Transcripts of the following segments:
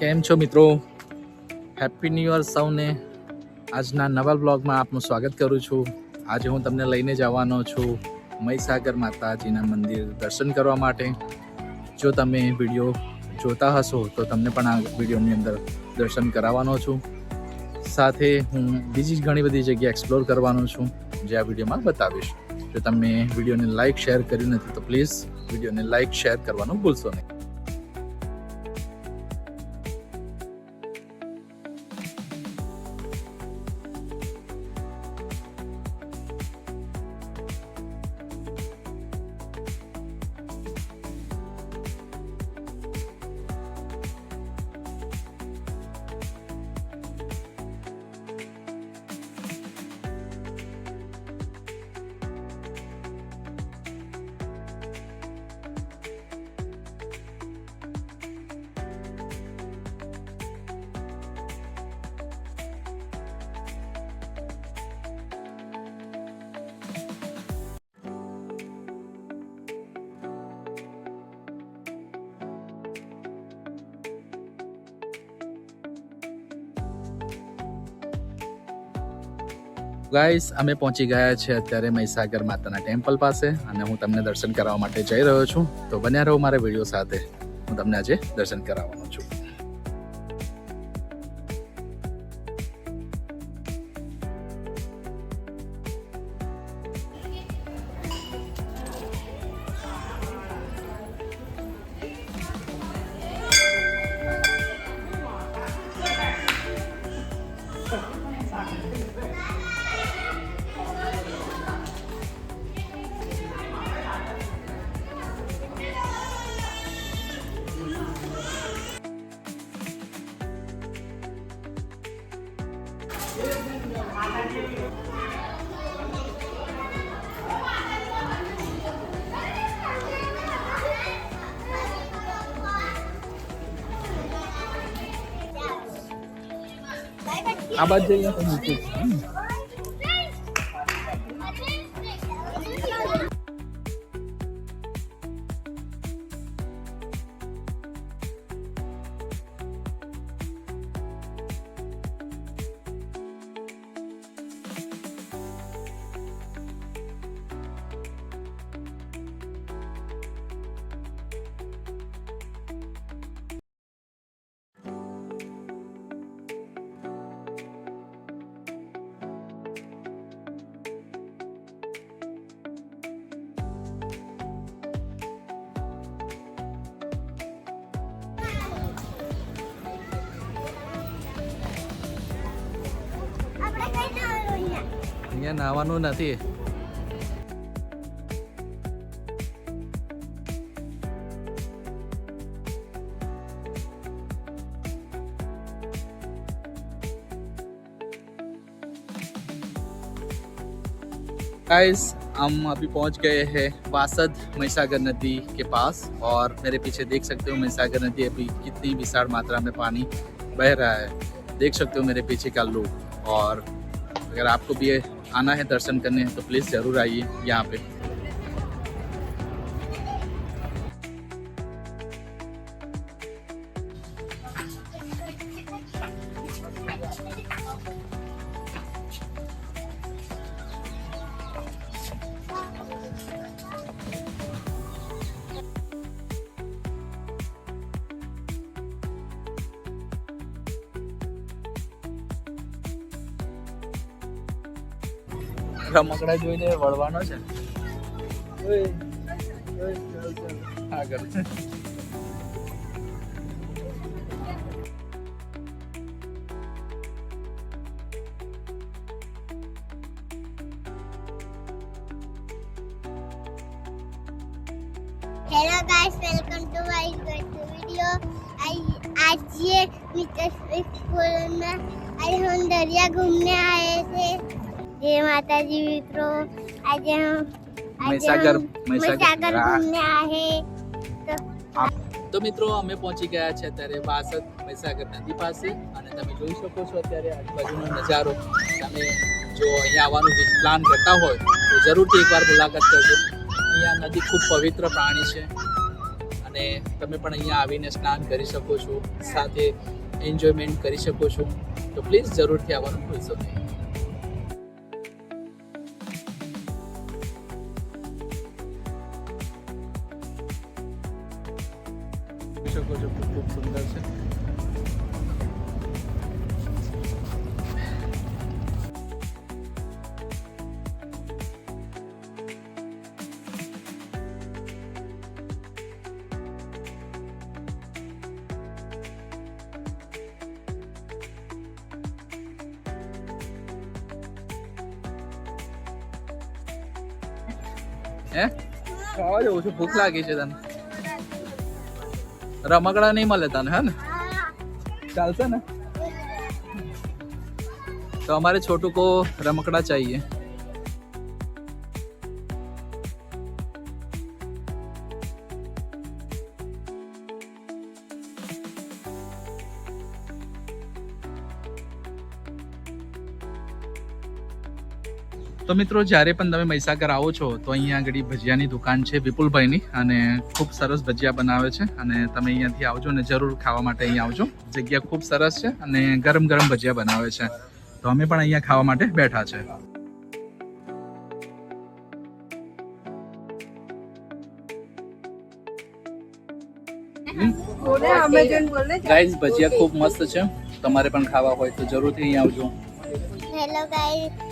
કેમ છો મિત્રો? હેપી ન્યૂ યર સૌને. આજના નવા બ્લોગમાં આપનું સ્વાગત કરું છું. આજે હું તમને લઈને જવાનો છું મહીસાગર માતાજીના મંદિર દર્શન કરવા માટે. જો તમે વીડિયો જોતા હશો, તો તમને પણ આ વિડીયોની અંદર દર્શન કરાવવાનો છું. સાથે હું બીજી ઘણી બધી જગ્યા એક્સપ્લોર કરવાનો છું, જે આ વિડીયોમાં બતાવીશ. જો તમે વિડીયોને લાઇક શેર કર્યું નથી, તો પ્લીઝ વિડીયોને લાઇક શેર કરવાનું ભૂલશો નહીં. ગાઈસ અમે પહોંચી ગયા છે અત્યારે મહીસાગર માતાના ટેમ્પલ પાસે અને હું તમને દર્શન કરાવવા માટે જઈ રહ્યો છું. તો બન્યા રહો મારા વીડિયો સાથે. હું તમને આજે દર્શન કરાવવાનો છું. આ બાદ જઈએ અહીંયા અહીંયા નાવાનું નથી गाइस हम अभी पहुंच गए हैं वासद महिसागर नदी के पास और मेरे पीछे देख सकते हो महिसागर नदी अभी कितनी विशाल मात्रा में पानी बह रहा है देख सकते हो मेरे पीछे का लुक और अगर आपको भी आना है दर्शन करने तो प्लीज़ ज़रूर आइए यहाँ पे રમકડા જોઈને વળવાનો છે. આગળ hello guys welcome to my YouTube video આજે મિત્ર સ્પેસ ફોરમાં આજે હમ દરિયા ઘૂમને આયે છે. જય માતાજી મિત્રો. આજે મહીસાગર મહીસાગર ઘૂમને આહે. તો મિત્રો અમે પહોંચી ગયા છે અત્યારે વાસદ મહીસાગર નદી પાસે અને તમે જોઈ શકો છો અત્યારે આજુબાજુનો નજારો. તમે જો અહીંયા આવવાનું પ્લાન કરતા હોય તો જરૂરથી એકવાર મુલાકાત કરજો. અહીંયા નદી ખૂબ પવિત્ર પ્રાણી છે અને તમે પણ અહીંયા આવીને સ્નાન કરી શકો છો સાથે એન્જોયમેન્ટ કરી શકો છો. તો પ્લીઝ જરૂરથી આવવાનું ભૂલશો નહીં. શકો છો ખૂબ ખૂબ સુંદર છે હે ખાવા જવું છું ભૂખ લાગી છે તને રમકડા નહીં મળે તને હે ને? ચાલશે ને? તો અમારે છોટું કો રમકડા ચાહીએ. તો મિત્રો જ્યારે પણ તમે મહીસાગર આવો છો તો અહીંયા આગળ ભજીયાની દુકાન છે વિપુલભાઈની અને ખૂબ સરસ ભજીયા બનાવે છે અને તમે અહીંયાથી આવજો ને જરૂર ખાવા માટે અહીંયા આવજો. જગ્યા ખૂબ સરસ છે અને ગરમ ગરમ ભજીયા બનાવે છે. તો અમે પણ અહીંયા ખાવા માટે બેઠા છે. ગાઈઝ ભજીયા ખૂબ મસ્ત છે. તમારે પણ ખાવા હોય તો જરૂરથી અહીંયા આવજો. હેલો ગાઈસ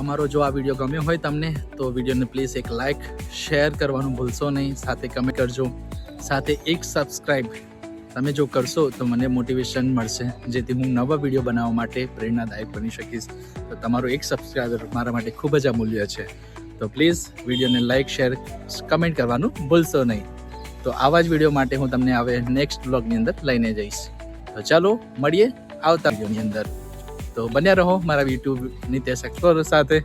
અમારો જો આ વીડિયો ગમ્યો હોય તમને, તો વિડીયોને પ્લીઝ એક લાઇક શેર કરવાનું ભૂલશો નહીં, સાથે કમેન્ટ કરજો. સાથે એક સબસ્ક્રાઈબ તમે જો કરશો, તો મને મોટિવેશન મળશે, જેથી હું નવા વીડિયો બનાવવા માટે પ્રેરણાદાયક બની શકીશ. તો તમારો એક સબસ્ક્રાઈબર મારા માટે ખૂબ જ અમૂલ્ય છે. તો પ્લીઝ વિડીયોને લાઇક શેર કમેન્ટ કરવાનું ભૂલશો નહીં. તો આવા જ વીડિયો માટે હું તમને હવે નેક્સ્ટ બ્લોગની અંદર લઈને જઈશ. તો ચાલો, મળીએ આવતા વિડીયોની અંદર. તો બન્યા રહો મારા યુટ્યુબ નિતેશ એક્સપ્લોરર સાથે.